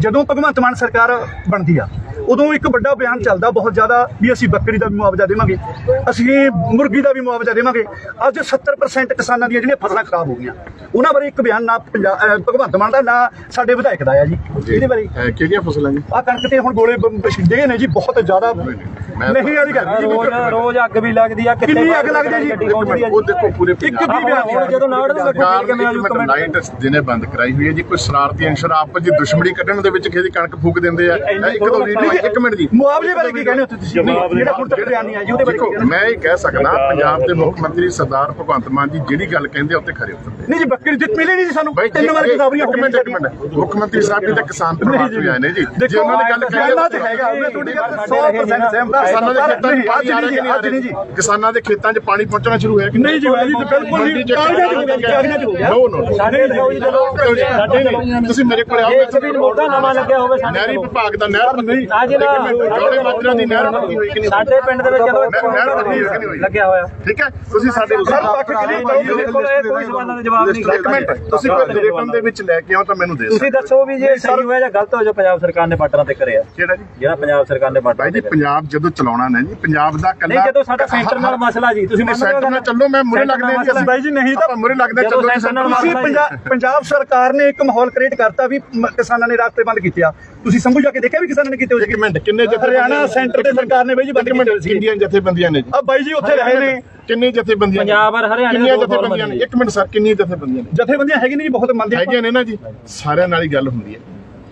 ਜਦੋਂ ਭਗਵੰਤ ਮਾਨ ਸਰਕਾਰ ਬਣਦੀ ਆ ਉਦੋਂ ਇੱਕ ਵੱਡਾ ਬਿਆਨ ਚੱਲਦਾ ਬਹੁਤ ਜ਼ਿਆਦਾ ਵੀ ਅਸੀਂ ਬੱਕਰੀ ਦਾ ਵੀ ਮੁਆਵਜ਼ਾ ਦੇਵਾਂਗੇ ਅਸੀਂ ਮੁਰਗੀ ਦਾ ਵੀ ਮੁਆਵਜ਼ਾ ਦੇਵਾਂਗੇ। ਅੱਜ 70% ਕਿਸਾਨਾਂ ਦੀਆਂ ਜਿਹੜੀਆਂ ਫਸਲਾਂ ਖਰਾਬ ਹੋ ਗਈਆਂ ਉਹਨਾਂ ਬਾਰੇ ਇੱਕ ਬਿਆਨ ਨਾ ਭਗਵੰਤ ਮਾਨ ਦਾ ਨਾ ਸਾਡੇ ਵਿਧਾਇਕ ਦਾ ਆ ਜੀ। ਇਹਦੇ ਬਾਰੇ ਕਿਹੜੀਆਂ ਫਸਲਾਂ ਜੀ? ਆ ਕਣਕ ਤੇ ਹੁਣ ਗੋਲੇ ਛਿੰਦੇ ਨੇ ਜੀ ਬਹੁਤ ਜ਼ਿਆਦਾ। ਨਹੀਂ ਆ ਜੀ ਗੱਲ ਜੀ ਰੋਜ਼ ਰੋਜ਼ ਅੱਗ ਵੀ ਲੱਗਦੀ ਆ ਕਿੰਨੀ ਅੱਗ ਲੱਗਦੀ ਜੀ? ਉਹ ਦੇਖੋ ਪੂਰੇ ਇੱਕ ਵੀ ਬਿਆਨ ਜਦੋਂ ਨਾੜ ਨੂੰ ਸਰਕਾਰ ਕਿਵੇਂ ਆਜੂ ਕਮੈਂਟ ਨਾਈਟ ਦਿਨੇ ਬੰਦ ਕਰਾਈ ਹੋਈ ਹੈ ਜੀ ਕੋਈ ਸ਼ਰਾਰਤੀ ਅੰਸ਼ਰ ਆਪਸ ਦੀ ਦੁਸ਼ਮਣੀ ਕੱਢਣ ਦੇ ਵਿੱਚ ਕਿਸੇ ਦੀ ਕਣਕ ਫੂਕ ਦਿੰਦੇ ਆ। ਇੱਕ ਦੋ ਵੀਡੀਓ ਇੱਕ ਮਿੰਟ ਜੀ। ਮੁਆਵਜ਼ੇ ਬਾਰੇ ਕੀ ਕਹਿੰਦੇ ਹੋ ਤੁਸੀਂ? ਜਿਹੜਾ ਹੁਣ ਤੱਕ ਬਿਆਨ ਨਹੀਂ ਆਇਆ ਜੀ ਉਹਦੇ ਬਾਰੇ ਕੀ ਦੇਖੋ ਮੈਂ ਇਹ ਕਹਿ ਸਕਦਾ ਪੰਜਾਬ ਦੇ ਮੁੱਖ ਮੰਤਰੀ ਸਰਦਾਰ ਭਗਵੰਤ ਮਾਨ ਜੀ ਜਿਹੜੀ ਗੱਲ ਕਹਿੰਦੇ ਆ ਉੱਤੇ ਖਰੇ ਉਤਰਦੇ ਨਹੀਂ ਜੀ ਬੱਕਰੀ ਜਿੱਤ ਮਿਲੇ ਨਹੀਂ ਜੀ ਸਾਨੂੰ। ਤਿੰਨ ਵਾਰ ਹੋ ਇੱਕ ਮਿੰਟ ਇੱਕ ਮਿੰਟ। ਮੁੱਖ ਮੰਤਰੀ ਸਾਹਿਬ ਜੀ ਤਾਂ ਕਿਸਾਨ ਪਰਿਵਾਰ ਤੋਂ ਹੀ ਆਏ ਨੇ ਜੀ। ਜੇ ਉਹਨਾਂ ਨੇ ਗੱਲ ਕਹੀ ਤੇ ਹੈਗਾ ਮੈਂ ਤੁਹਾਡੀ ਗੱਲ 100% ਸਹਿਮਤ ਹਾਂ ਕਿਸਾਨਾਂ ਦੇ ਖੇਤਾਂ 'ਚ ਪਾਣੀ ਆ ਨਹੀਂ ਜੀ ਰਿਹਾ ਅੱਜ ਨਹੀਂ ਜੀ। ਕਿਸਾਨਾਂ ਦੇ ਖੇਤਾਂ 'ਚ ਪਾਣੀ ਪਹੁੰਚਣਾ ਸ਼ੁਰੂ ਹੋਇਆ ਕਿ ਨਹੀਂ ਜੀ ਬਿਲਕੁਲ ਨਹੀਂ। ਕਾਗਜ਼ਾਂ 'ਚ ਹੋ ਗਿਆ ਹੋ ਨੋ ਨੋ ਸਾਡੇ ਨਹੀਂ ਤੁਸੀਂ ਮੇਰੇ ਕੋਲ ਆਓ ਨਹਿਰੀ ਵਿਭਾਗ ਦਾ ਨਹਿਰ ਨਹੀਂ ਆ ਜੀ ਨਾ ਜੋੜੇ ਮਾਜਰਾ ਦੀ ਨਹਿਰ ਪੱਕੀ ਹੋਈ ਕਿ ਨਹੀਂ ਸਾਡੇ ਪਿੰਡ ਦੇ ਵਿੱਚ ਜਦੋਂ ਨਹਿਰ ਪੱਕੀ ਹੋਈ ਕਿ ਨਹੀਂ ਹੋਈ। ਲੱਗਿਆ ਹੋਇਆ। ਠੀਕ ਹੈ? ਤੁਸੀਂ ਸਾਡੇ ਸਰ ਪੱਖ ਕਲੀਅਰ ਕਰੋ ਮੇਰੇ ਕੋਲ ਇਹ ਕੋਈ ਸਵਾਲਾਂ ਦਾ ਜਵਾਬ ਨਹੀਂ ਇੱਕ ਮਿੰਟ। ਤੁਸੀਂ ਕੋਈ ਰਿਟਨ ਦੇ ਵਿੱਚ ਲੈ ਕੇ ਆਓ ਤਾਂ ਮੈਨੂੰ ਦੇ ਤੁਸੀਂ ਦੱਸੋ ਵੀ ਜੇ ਸਹੀ ਹੋਇਆ ਜਾਂ ਗਲਤ ਹੋਇਆ ਜੋ ਪੰਜਾਬ ਸਰਕਾਰ ਨੇ ਬਾਰਡਰਾਂ ਤੇ ਕਰਿਆ। ਕਿਹੜਾ ਜੀ? ਜਿਹੜਾ ਪੰਜਾਬ ਸਰਕਾਰ ਨੇ ਬਾਰਡਰਾਂ ਭਾਈ ਜੀ ਤੇ ਕਰਿਆ। ਪੰਜਾਬ ਜਦੋਂ ਚਲਾਉਣਾ ਨਾ ਜੀ ਪੰਜਾਬ ਦਾ ਕੱਲਾ ਨਹੀਂ ਜਦੋਂ ਸਾਡਾ ਸੈਂਟਰ ਨਾਲ ਮਸਲਾ ਜੀ ਤੁਸੀਂ ਮੰਨਦੇ ਹੋ ਸੈਂਟਰ ਨਾਲ ਚੱਲੋ ਮੈਂ ਮੁਰੇ ਸੈਂਟਰ ਨਾਲ ਲੱਗਦੇ ਜੀ ਅਸੀਂ ਬਾਈ ਜੀ ਨਹੀਂ ਤਾਂ ਆਪਾਂ ਮੁਰੇ ਲੱਗਦੇ ਜਦੋਂ ਚੱਲੋ ਜੀ ਸੈਂਟਰ ਨਾਲ ਤੁਸੀਂ ਪੰਜਾਬ ਪੰਜਾਬ ਸਰਕਾਰ ਨੇ ਇੱਕ ਮਾਹੌਲ ਕ੍ਰੀਏਟ ਕਰਤਾ ਵੀ ਕਿਸਾਨਾਂ ਨੇ ਰਾਸਤੇ ਬੰਦ ਕੀਤੇ ਆ। ਤੁਸੀਂ ਸੰਭੂ ਜਾ ਕੇ ਦੇਖਿਆ ਵੀ ਕਿਸਾਨਾਂ ਨੇ ਕੀਤੇ ਇੱਕ ਮਿੰਟ ਕਿੰਨੇ ਜਥੇ ਹਰਿਆਣਾ ਸੈਂਟਰ ਤੇ ਸਰਕਾਰ ਨੇ ਬਾਈ ਜੀ ਬੰਦ ਕੀਤੇ ਸੀ। ਜਥੇਬੰਦੀਆਂ ਨੇ ਜੀ? ਆ ਬਾਈ ਜੀ ਉੱਥੇ ਰਹੇ ਨੇ। ਕਿੰਨੇ ਜਥੇਬੰਦੀਆਂ ਨੇ? ਪੰਜਾਬ ਔਰ ਹਰਿਆਣਾ ਕਿੰਨੀਆਂ ਜਥੇਬੰਦੀਆਂ ਨੇ? ਇੱਕ ਮਿੰਟ ਸਰ ਕਿੰਨੀਆਂ ਜਥੇਬੰਦੀਆਂ ਨੇ? ਜਥੇਬੰਦੀਆਂ ਹੈਗੀਆਂ ਨੇ ਜੀ ਬਹੁਤ ਮੰਨਦੇ। ਹੈਗੀਆਂ ਨੇ ਨਾ ਜੀ। ਸਾਰਿਆਂ ਨਾਲ ਹੀ ਗੱਲ ਹੁੰਦੀ ਹੈ।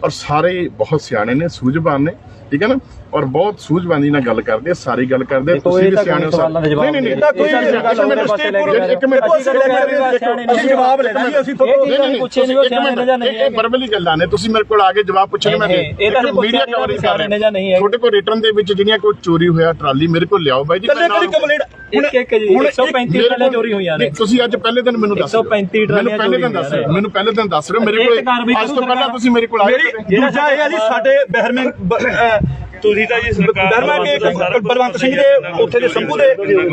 ਔਰ ਸਾਰੇ ਬਹੁਤ ਸਿਆਣੇ ਨੇ ਸੂਝਵਾਨ ਨੇ ਠੀਕ ਹੈ ਨਾ? ਔਰ ਬਹੁਤ ਸੂਝਵਾਨੀ ਨਾਲ ਗੱਲ ਕਰਦੇ ਆ ਸਾਰੀ ਗੱਲ ਕਰਦੇ ਆ, ਤੁਸੀਂ ਵੀ ਸਿਆਣੇ ਹੋ ਜਵਾਬ ਨਹੀਂ ਨਹੀਂ ਇਹ ਤਾਂ ਕੋਈ ਇੱਕ ਮਿੰਟ ਰਹੇ ਅਸੀਂ ਜਵਾਬ ਲੈਣਾ ਅਸੀਂ ਤੁਹਾਨੂੰ ਨਹੀਂ ਪੁੱਛੇ ਨਹੀਂ ਉਹ ਇੱਕ ਸਿਆਣੇ ਨੇ ਜਾਂ ਮਿੰਟ ਨਹੀਂ। ਇਹ ਵਰਬਲੀ ਗੱਲਾਂ ਨੇ ਤੁਸੀਂ ਮੇਰੇ ਕੋਲ ਆ ਕੇ ਜਵਾਬ ਪੁੱਛਣੇ ਮੈਂ ਇਹ- ਇਹ ਤਾਂ ਮੀਡੀਆ ਕਵਰੇਜ ਕਰ ਸਿਆਣੇ ਨੇ। ਜਾਂ ਨਹੀਂ ਹੈ। ਤੁਹਾਡੇ ਕੋਲ ਰਿਟਰਨ ਦੇ ਵਿੱਚ ਜਿਹੜੀਆਂ ਕੋਈ ਚੋਰੀ ਹੋਇਆ ਟਰਾਲੀ ਮੇਰੇ ਕੋਲ ਲਿਆਓ ਬਾਈ ਜੀ ਕੱਲੇ ਕੱਲੇ ਕੰਪਲੀਟ ਇੱਕ ਇੱਕ ਜੀ 135 ਟਰਾਲੀਆਂ ਚੋਰੀ ਹੋਈਆਂ ਨੇ। ਤੁਸੀਂ ਅੱਜ ਪਹਿਲੇ ਦਿਨ ਮੈਨੂੰ ਦੱਸ 135 ਮੈਨੂੰ ਪਹਿਲੇ ਦਿਨ ਦੱਸ ਰਹੇ ਮੈਨੂੰ ਪਹਿਲੇ ਦਿਨ ਦੱਸ ਰਹੇ ਮੇਰੇ ਕੋਲ ਅੱਜ ਤੋਂ ਪਹਿਲਾਂ ਤੁਸੀਂ ਮੇਰੇ ਕੋਲ ਆਏ ਹੈ ਜੀ ਸਾਡੇ ਬਹਿਰਮੇ ਤੁਸੀਂ ਤਾਂ ਜੀ ਸਰਕਾਰ ਬਹਿਰਮਾ ਕੇ ਬਲਵੰਤ ਸਿੰਘ ਦੇ ਉੱਥੇ ਦੇ ਸੰਭੂ ਦੇ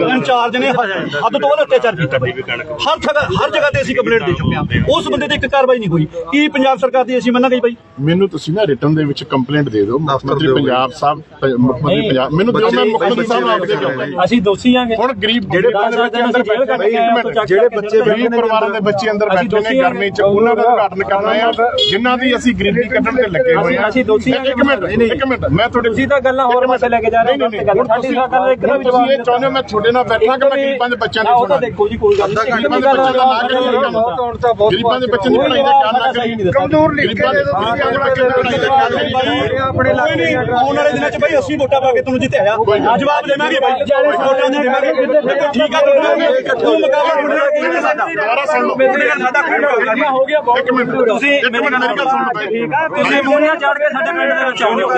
ਇੰਚਾਰਜ ਨੇ ਹੱਦ ਤੋਂ ਵੱਧ ਅਤਿਆਚਾਰ ਕੀਤਾ ਬਾਈ। ਹਰ ਜਗ੍ਹਾ ਹਰ ਜਗ੍ਹਾ ਤੇ ਅਸੀਂ ਕੰਪਲੇਂਟ ਦੇ ਚੁੱਕੇ ਹਾਂ। ਉਸ ਬੰਦੇ ਤੇ ਇੱਕ ਕਾਰਵਾਈ ਨਹੀਂ ਹੋਈ। ਕੀ ਪੰਜਾਬ ਸਰਕਾਰ ਦੀ ਅਸੀਂ ਮੰਨਾਂਗੇ ਬਾਈ ਮੈਨੂੰ ਤੁਸੀਂ ਨਾ ਰਿਟਰਨ ਦੇ ਵਿੱਚ ਕੰਪਲੇਂਟ ਦੇ ਦਿਓ। ਮੁੱਖ ਮੰਤਰੀ ਪੰਜਾਬ ਸਾਹਿਬ ਮੁੱਖ ਮੰਤਰੀ ਪੰਜਾਬ ਮੈਨੂੰ ਦਿਓ ਮੈਂ ਮੁੱਖ ਮੰਤਰੀ ਸਾਹਿਬ ਆਪ ਦੇ ਕੇ ਆਊਂਗਾ ਅਸੀਂ ਦੋਸ਼ੀ ਆਂਗੇ। ਹੁਣ ਗਰੀਬ ਜਿਹੜੇ ਬੱਚੇ ਅੰਦਰ ਬੈਠੇ ਨੇ ਜਿਹੜੇ ਬੱਚੇ ਗਰੀਬ ਪਰਿਵਾਰਾਂ ਦੇ ਬੱਚੇ ਅੰਦਰ ਬੈਠੇ ਨੇ ਗਰਮੀ ਚ ਉਹਨਾਂ ਦਾ ਉਦਘਾਟਨ ਕਰਨਾ ਆ ਜਿਨ੍ਹਾਂ ਦੀ ਅਸੀਂ ਗਰੀਬੀ ਕੱਢਣ ਤੇ ਲੱਗੇ ਹੋਏ ਆ। ਅਸੀਂ ਦੋਸ਼ੀ ਇੱਕ ਇੱਕ ਮਿੰਟ ਇੱਕ ਮਿੰਟ ਮੈਂ ਤੁਹਾਡੇ ਤੁਸੀਂ ਤਾਂ ਗੱਲਾਂ ਹੋਰ ਪਾਸੇ ਲੈ ਕੇ ਜਾ ਰਹੇ ਹੋ ਗੱਲ ਸਾਡੀ ਸਾਡਾ ਇੱਕ ਦਾ ਵੀ ਜਵਾਬ ਇਹ ਚਾਹੁੰਦੇ ਮੈਂ ਤੁਹਾਡੇ ਨਾਲ ਬੈਠਾ ਕਿ ਮੈਂ ਗਰੀਬਾਂ ਦੇ ਬੱਚਿਆਂ ਦੀ ਸੁਣਾ ਦੇਖੋ ਜੀ ਕੋਈ ਗੱਲ ਨਹੀਂ ਗਰੀਬਾਂ ਦੇ ਬੱਚਿਆਂ ਦਾ ਨਾ ਕਰੀਏ ਗਰੀਬਾਂ ਦੇ ਬੱਚਿਆਂ ਦੀ ਪੜ੍ਹਾਈ ਦਾ ਕਾਰਨ ਨਾ ਕਰੀਏ ਕਮਜ਼ੋਰ ਲਿਖ ਗਰੀਬਾਂ ਦੇ ਤੁਸੀਂ ਆਪਣਾ ਕਿੰਨਾ ਪੜ੍ਹਾਈ ਦਾ ਕਾਰਨ ਨਹੀਂ ਆਪਣੇ ਲੱਗੇ ਆਉਣ ਵਾਲੇ ਦਿਨਾਂ 'ਚ ਬਾਈ ਅਸੀਂ ਵੋਟਾਂ ਪਾ ਕੇ ਤੁਹਾਨੂੰ ਜਿੱਤਿਆ। ਆ ਜਵਾਬ ਦੇਵਾਂਗੇ ਬਾਈ। ਵੋਟਾਂ ਦੇ ਦੇਵਾਂਗੇ। ਠੀਕ ਆ ਤੂੰ ਮੁਕਾਬਲਾ ਮੁੰਡਾ ਕੀ ਹੈ ਸਾਡਾ? ਦੁਬਾਰਾ ਸੁਣ ਲਓ। ਸਾਡਾ ਖੜਾ ਹੋ ਗਿਆ ਇੱਕ ਮਿੰਟ ਤੁਸੀਂ ਮੇਰੀ ਗੱਲ ਸੁਣ ਲਓ ਠੀਕ ਆ ਤੁਸੀਂ ਮੂਹਰੀਆਂ ਚੜ ਕੇ ਸਾਡੇ ਪਿੰਡ ਦੇ ਵਿੱਚ ਆਉਂਦੇ ਹੋ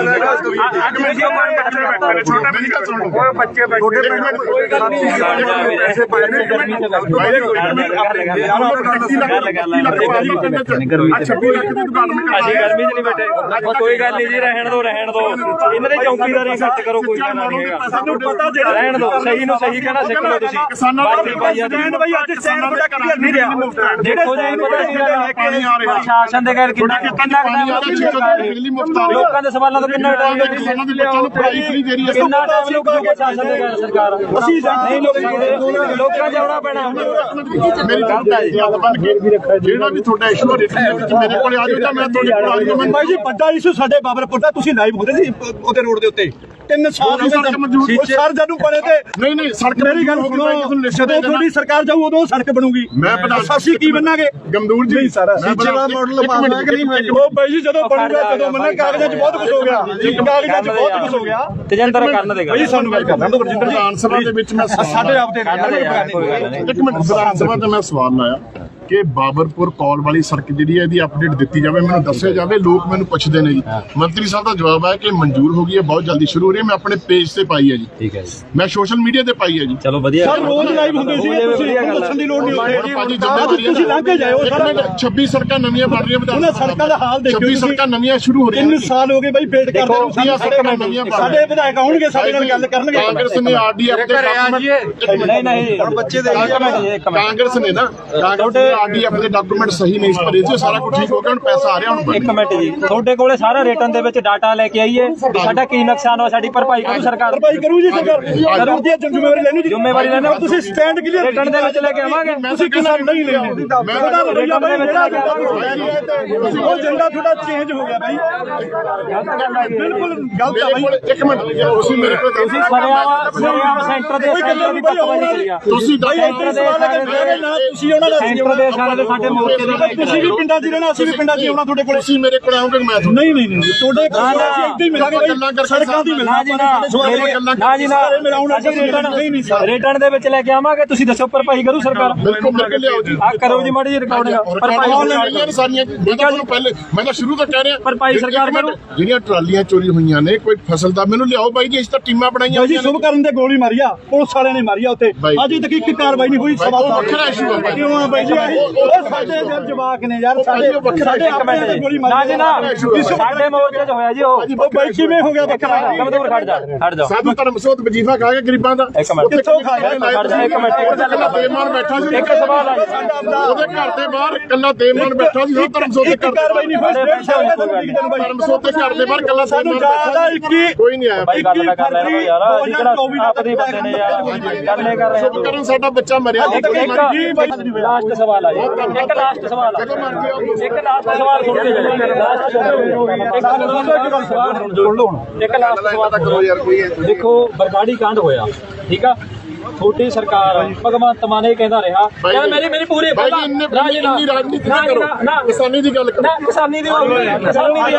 ਅੱਜ ਤੁਸੀਂ ਉਹ ਪਾਣੀ ਕੱਟਣਾ ਛੋਟੇ ਮੇਰੀ ਗੱਲ ਸੁਣ ਲਓ ਬੱਚੇ ਛੋਟੇ ਮਿੰਟ ਕੋਈ ਗੱਲ ਨਹੀਂ। ਐਸੇ ਦੀ ਗਰਮੀ ਤੇ ਬਾਈ ਕੋਈ ਅੱਛਾ 20 ਲੱਖ ਦੀ ਦੁਕਾਨ ਮੈਂ ਅਸੀਂ ਗਰਮੀ 'ਚ ਨਹੀਂ ਬੈਠੇ। ਉਹ ਕੋਈ ਗੱਲ ਨਹੀਂ ਜੀ ਰਹਿਣ ਦੋ ਰਹਿਣ ਦੋ। ਇਹਨਾਂ ਦੇ ਚੌਕੀਦਾਰੀ ਘੱਟ ਕਰੋ ਕੋਈ ਗੱਲ ਨਹੀਂ ਹੈਗਾ। ਸਾਨੂੰ ਪਤਾ ਜਿਹੜਾ ਰਹਿਣ ਦੋ। ਸਹੀ ਨੂੰ ਸਹੀ ਕਹਿਣਾ ਸਿੱਖ ਲਓ ਤੁਸੀਂ। ਕਿਸਾਨਾਂ ਦਾ ਬਾਈ ਅੱਜ ਬੜਾ ਕਲੀਅਰ ਨਹੀਂ ਰਿਹਾ ਦੇਖੋ ਜੀ ਪਤਾ ਪਾਣੀ ਆ ਰਿਹਾ ਪ੍ਰਸ਼ਾਸਨ ਦੇ ਕਿੰਨਾ ਕਿੰਨਾ ਲੋਕਾਂ ਦੇ ਸਵਾਲਾਂ ਤੋਂ ਕਿੰਨਾ ਟਾਈਮ ਕਿਸਾਨਾਂ ਦੇ ਬੱਚਿਆਂ ਨੂੰ ਪੜ੍ਹਾਈ ਫ੍ਰੀ ਦੇ ਰਹੀ ਹੈ ਕਿੰਨਾ ਦੇ ਘਰ ਸਰਕਾਰ ਅਸੀਂ ਨਹੀਂ ਲੋਕਾਂ ਲੋਕਾਂ ਜਾਉਣਾ ਪੈਣਾ। ਮੇਰੀ ਗੱਲ ਹੈ। ਹੱਥ ਬਣ ਕੇ ਜਿਹੜਾ ਵੀ ਤੁਹਾਡਾ ਇਸ਼ੂ ਰਿਟਰਨ ਵਿੱਚ ਮੇਰੇ ਕੋਲ ਆ ਜਾਓ ਤਾਂ ਮੈਂ ਤੁਹਾਡੇ ਆ ਜਾਊਂਗਾ। ਮੈਂ ਬਾਈ ਜੀ ਵੱਡਾ ਇਸ਼ੂ ਸਾਡੇ ਬਾਬਰਪੁਰ ਦਾ ਤੁਸੀਂ ਲਾਈਵ ਹੁੰਦੇ ਸੀ ਉਹਦੇ ਰੋਡ ਦੇ ਉੱਤੇ। ਤਿੰਨ ਸਾਲ ਹੋ ਗਏ ਉਹ ਸਰ ਜਦੋਂ ਬਣੇ ਤੇ ਨਹੀਂ ਨਹੀਂ ਸੜਕ ਮੇਰੀ ਗੱਲ ਸੁਣੋ ਜਦੋਂ ਤੁਹਾਡੀ ਸਰਕਾਰ ਜਾਊ ਉਦੋਂ ਸੜਕ ਬਣੂਗੀ। ਮੈਂ ਪ੍ਰਧਾਨ- ਅਸੀਂ ਕੀ ਬੰਨਾਂਗੇ ਗਮਦੂਰ ਜੀ ਸਰ ਸੀਚੇ ਦਾ ਮਾਡਲ ਪਾਸ ਕਿ ਨਹੀਂ ਉਹ ਬਾਈ ਜੀ ਜਦੋਂ ਬਣੂਗਾ ਜਦੋਂ ਮੰਨਾ ਕਾਗਜ਼ਾਂ 'ਚ ਬਹੁਤ ਕੁਝ ਹੋ ਗਿਆ। ਕਾਗਜ਼ਾਂ ਬਹੁਤ ਕੁਝ ਹੋ ਗਿਆ। ਤੇਜਿੰਦਰ ਕਰਨ ਦੇ ਬਾਈ ਜੀ ਸਾਨੂੰ ਗੱਲ ਕਰਨਾ। ਦੋ ਵਰਜਿੰਦਰ ਜੀ ਵਿਧਾਨ ਸਭਾ ਦੇ ਵਿੱਚ ਮੈਂ ਸਾਡੇ ਆਪ ਦੇ ਇੱਕ ਮਿੰਟ ਵਿਧਾਨ ਸਭਾ ਤੇ ਮੈਂ ਸਵਾਲ ਲਾਇਆ। ਕਿ ਬਾਬਰਪੁਰ ਕੌਲ ਵਾਲੀ ਸੜਕ ਜਿਹੜੀ ਹੈ ਇਹਦੀ ਅਪਡੇਟ ਦਿੱਤੀ ਜਾਵੇ ਮੈਨੂੰ ਦੱਸਿਆ ਜਾਵੇ ਲੋਕ ਮੈਨੂੰ ਪੁੱਛਦੇ ਨੇ ਜੀ। ਮੰਤਰੀ ਸਾਹਿਬ ਦਾ ਜਵਾਬ ਹੈ ਕਿ ਮਨਜ਼ੂਰ ਹੋ ਗਈ ਹੈ ਬਹੁਤ ਜਲਦੀ ਸ਼ੁਰੂ ਹੋ ਰਹੀ ਹੈ ਮੈਂ ਆਪਣੇ ਪੇਜ ਤੇ ਪਾਈ ਹੈ ਜੀ। ਠੀਕ ਹੈ ਜੀ। ਮੈਂ ਸੋਸ਼ਲ ਮੀਡੀਆ ਤੇ ਪਾਈ ਹੈ ਜੀ। ਚਲੋ ਵਧੀਆ ਸਰ ਰੋਜ਼ ਲਾਈਵ ਹੁੰਦੇ ਸੀ ਤੁਸੀਂ ਦੱਸਣ ਦੀ ਲੋੜ ਨਹੀਂ ਹੁਣ ਹੁੰਦੀ ਜ਼ਿੰਮੇਵਾਰੀ ਤੁਸੀਂ ਲੰਘ ਕੇ ਜਾਓ ਸਰ। ਮਿੰਟ, 26 ਸੜਕਾਂ ਨਵੀਆਂ ਬਣ ਰਹੀਆਂ ਵਿਧਾਨ ਉਹਨਾਂ ਸੜਕਾਂ ਦਾ ਹਾਲ ਦੇਖਿਓ 26 ਤੁਸੀਂ। ਸੜਕਾਂ ਨਵੀਆਂ ਸ਼ੁਰੂ ਹੋ ਰਹੀਆਂ ਤਿੰਨ ਸਾਲ ਹੋ ਗਏ ਬਾਈ ਵੇਟ ਕਰਦੇ ਨੂੰ। ਸੜਕਾਂ ਨਵੀਆਂ ਬਣ ਸਾਡੇ ਵਿਧਾਇਕ ਆਉਣਗੇ ਸਾਡੇ ਨਾਲ ਗੱਲ ਕਰਨਗੇ। ਕਾਂਗਰਸ ਨੇ ਆਰਡੀਐਫ ਦੇ ਨਹੀਂ ਨਹੀਂ। ਹੁਣ ਬੱਚੇ ਦੇ ਕਾਂਗਰਸ ਨੇ ਨਾ ਕਾਂਗਰਸ ਆਰਡੀਐਫ ਦੇ ਡਾਕੂਮੈਂਟ ਸਹੀ ਨਹੀਂ ਭਰੇ ਸੀ ਸਾਰਾ ਕੁਝ ਠੀਕ ਹੋ ਗਿਆ ਹੁਣ ਪੈਸਾ ਆ ਰਿਹਾ ਹੁਣ ਇੱਕ ਮਿੰਟ ਜੀ ਤੁਹਾਡੇ ਕੋਲੇ ਸਾਰਾ ਰਿਟਰਨ ਦੇ ਵਿੱਚ ਡਾਟਾ ਲੈ ਕੇ ਆਈਏ। ਵੀ ਸਾਡਾ ਕੀ ਨੁਕਸਾਨ ਹੋਇਆ ਸਾਡੀ ਭਰਪਾਈ ਕਰੂ ਸਰਕਾਰ। ਭਾਈ ਕਰੂ ਜੀ ਸਰਕਾਰ। ਕਰੂ ਜੀ ਜ਼ਿੰਮੇਵਾਰੀ ਲੈਣੀ ਜੀ। ਜ਼ਿੰਮੇਵਾਰੀ ਲੈਣੀ। ਤੁਸੀਂ ਸਟੈਂਡ ਕਲੀਅਰ ਰਿਟਰਨ ਦੇ ਵਿੱਚ ਲੈ ਕੇ ਆਵਾਂਗੇ। ਤੁਸੀਂ ਕਿਸਾਨ ਨਹੀਂ ਲੈਣੀ ਤੁਹਾਡਾ ਰਵੱਈਆ ਬਾਈ ਜਿਹੜਾ ਉਹ ਏਜੰਡਾ ਤੁਹਾਡਾ ਚੇਂਜ ਹੋ ਗਿਆ ਬਾਈ ਬਿਲਕੁਲ ਗਲਤ ਆ ਬਾਈ ਇੱਕ ਮਿੰਟ ਤੁਸੀਂ ਮੇਰੇ ਕੋਲ ਤੁਸੀਂ ਸਰਿਆਵਾ ਸੈਂਟਰ ਦੇ ਸੈਂਟਰ ਦੀ ਪੱਕਵਾਜੀ ਕਰੀ ਆ। ਤੁਸੀਂ ਸਵਾਲ ਕਰਾਂਗੇ ਨਾ ਤੁਸੀਂ ਉਹਨਾਂ ਦਾ ਸੈਂਟਰ ਦੇ ਸਾਰੇ ਦੇ ਸਾਡੇ ਮੋਰਚੇ ਦੇ ਤੁਸੀਂ ਵੀ ਪਿੰਡਾਂ 'ਚ ਰਹਿਣਾ ਅਸੀਂ ਵੀ ਪਿੰਡਾਂ 'ਚ ਹੀ ਆਉਣਾ ਤੁਹਾਡੇ ਕੋਲੇ। ਤੁਸੀਂ ਮੇਰੇ ਕੋਲ ਆਓਗੇ ਮੈਂ ਤੁਹਾਨੂੰ ਨਹੀਂ ਨਹੀਂ ਨਹੀਂ ਤੁਹਾਡੇ ਕੋਲ ਅਸੀਂ ਇੱਥੇ ਹੀ ਮਿਲਾਂਗੇ ਗੱਲਾਂ ਕਰਕੇ ਸੜਕਾਂ ਦੀ ਨਾ ਜੀ ਨਾ। ਮਿਲਾਂਗੇ ਨਾ ਜੀ ਨਾ। ਮਿਲਾਉਣਾ ਅਸੀਂ ਰਿਟਰਨ ਨਹੀਂ ਨਹੀਂ ਸਰ ਰਿਟਰਨ ਦੇ ਵਿੱਚ ਲੈ ਕੇ ਆਵਾਂਗੇ ਤੁਸੀਂ ਦੱਸੋ ਭਰਪਾਈ ਕਰੂ ਸਰਕਾਰ। ਬਿਲਕੁਲ ਮੇਰੇ ਕੋਲ ਲਿਆਓ ਜੀ। ਆ ਕਰੋ ਜੀ ਮਾੜੀ ਜੀ ਰਿਕਾਰਡਿੰਗ ਭਰਪਾਈ ਭਰਪਾਈ ਸਾਰੀਆਂ? ਮੈਂ ਤੁਹਾਨੂੰ ਪਹਿਲੇ ਮੈਂ ਤਾਂ ਸ਼ੁਰੂ ਤੋਂ ਕਹਿ ਰਿਹਾ। ਭਰਪਾਈ ਸਰਕਾਰ ਇੱਕ ਮਿੰਟ, ਕਰੂ। ਜਿਹੜੀਆਂ ਟਰਾਲੀਆਂ ਚੋਰੀ ਹੋਈਆਂ ਨੇ ਕੋਈ ਫਸਲ ਦਾ ਮੈਨੂੰ ਲਿਆਓ ਬਾਈ ਜੀ ਇਸ ਤਾਂ ਟੀਮਾਂ ਬਣਾਈਆਂ ਜੀ। ਸ਼ੁਭ ਕਰਨ ਦੇ ਗੋਲੀ ਮਾਰੀ ਆ। ਪੁਲਿਸ ਵਾਲਿਆਂ ਨੇ ਮਾਰੀ ਆ ਉੱਥੇ। ਅਜੇ ਤੱਕ ਇੱਕ ਕਾਰਵਾਈ ਨਹੀਂ ਹੋਈ ਸਵਾ ਉਹ ਸਾਲ ਵੱਖਰਾ issue ਆ। ਕਿਉਂ ਆ ਬਾਈ ਜੀ? ਉਹ ਸਾਡੇ ਜਵਾਕ ਨੇ ਯਾਰ ਸਾਡੇ ਉਹ ਵੱਖਰਾ ਸਾਡੇ ਇੱਕ ਆਪਣੇ ਤੇ ਗੋਲੀ ਮਾਰੀ ਨਾ ਜੀ ਨਾ ਵਿਸ਼ਵ- ਸਾਡੇ ਮੋਰਚੇ 'ਚ ਹੋਇਆ ਜੀ ਉਹ ਉਹ ਬਾਈ ਕਿਵੇਂ ਹੋ ਗਿਆ ਇੱਕ ਮਿੰਟ ਕਮਜ਼ੋਰ ਖੜ ਜਾ ਖੜ ਜਾ ਸਾਧੂ ਧਰਮ ਸੋਤ ਵਜੀਫਾ ਖਾ ਕੇ ਗਰੀਬਾਂ ਦਾ ਇੱਕ ਮਿੰਟ। ਉੱਥੇ ਕਿੱਥੋਂ ਖਾ ਗਿਆ? ਖੜ ਜਾ ਇੱਕ ਮਿੰਟ ਇੱਕ ਗੱਲ ਕਰ ਬੇਮਾਨ ਬੈਠਾ ਸੀ ਇੱਕ ਸਵਾਲ ਆ ਜੀ। ਉਹਦੇ ਘਰ ਦੇ ਬਾਹਰ ਕੱਲਾ ਬੇਮਾਨ ਬੈਠਾ ਸੀ ਉਹ ਧਰਮ ਸੋਤ ਦੇ ਇੱਕ ਘਰ ਕਾਰਵਾਈ ਨਹੀਂ ਹੋਈ ਡੇਢ ਸਾਲ ਦਾ ਤੁਹਾਨੂੰ ਦਿਨ ਬਾਈ ਧਰਮ ਸੋਤ ਦੇ ਘਰ ਦੇ ਬਾਹਰ ਕੱਲਾ ਸਾਨੂੰ ਜ਼ਿਆਦਾ ਇੱਕੀ ਕੋਈ ਨਹੀਂ ਆਇਆ ਬਾਈ ਗੱਲ ਤਾਂ ਕਰ ਲੈਣਾ ਯਾਰ ਅਸੀਂ ਕਿਹੜਾ ਆਪਦੇ ਬੰਦੇ ਨੇ ਯਾਰ ਗੱਲ ਨਹੀਂ ਕਰ ਰਹੇ ਚੁੱਪ ਕਰਨ ਸਾਡਾ ਬੱਚਾ ਮਰਿਆ ਇੱਕ ਇੱਕ ਲਾਸਟ ਸਵਾਲ ਆ ਜੀ। ਇੱਕ ਲਾਸਟ ਸਵਾਲ ਆ। ਇੱਕ ਲਾਸਟ ਸਵਾਲ ਸੁਣ ਕੇ ਜਾਓ ਲਾਸਟ ਸਵਾਲ ਸੁਣ ਲਓ ਇੱਕ ਲਾਸਟ ਸਵਾਲ ਕਰੋ ਯਾਰ ਕੋਈ ਦੇਖੋ ਬਰਗਾੜੀ ਕਾਂਡ ਹੋਇਆ। ਠੀਕ ਆ? ਛੋਟੀ ਸਰਕਾਰ ਭਗਵੰਤ ਮਾਨ ਇਹ ਕਹਿੰਦਾ ਰਿਹਾ। ਯਾਰ ਮੇਰੀ ਮੇਰੀ ਪੂਰੀ ਰਾਜਨੀਤੀ ਨਾ ਕਰੋ। ਕਿਸਾਨੀ ਦੀ ਗੱਲ ਕਰੋ। ਕਿਸਾਨੀ ਦੀ ਕਿਸਾਨੀ ਦੀ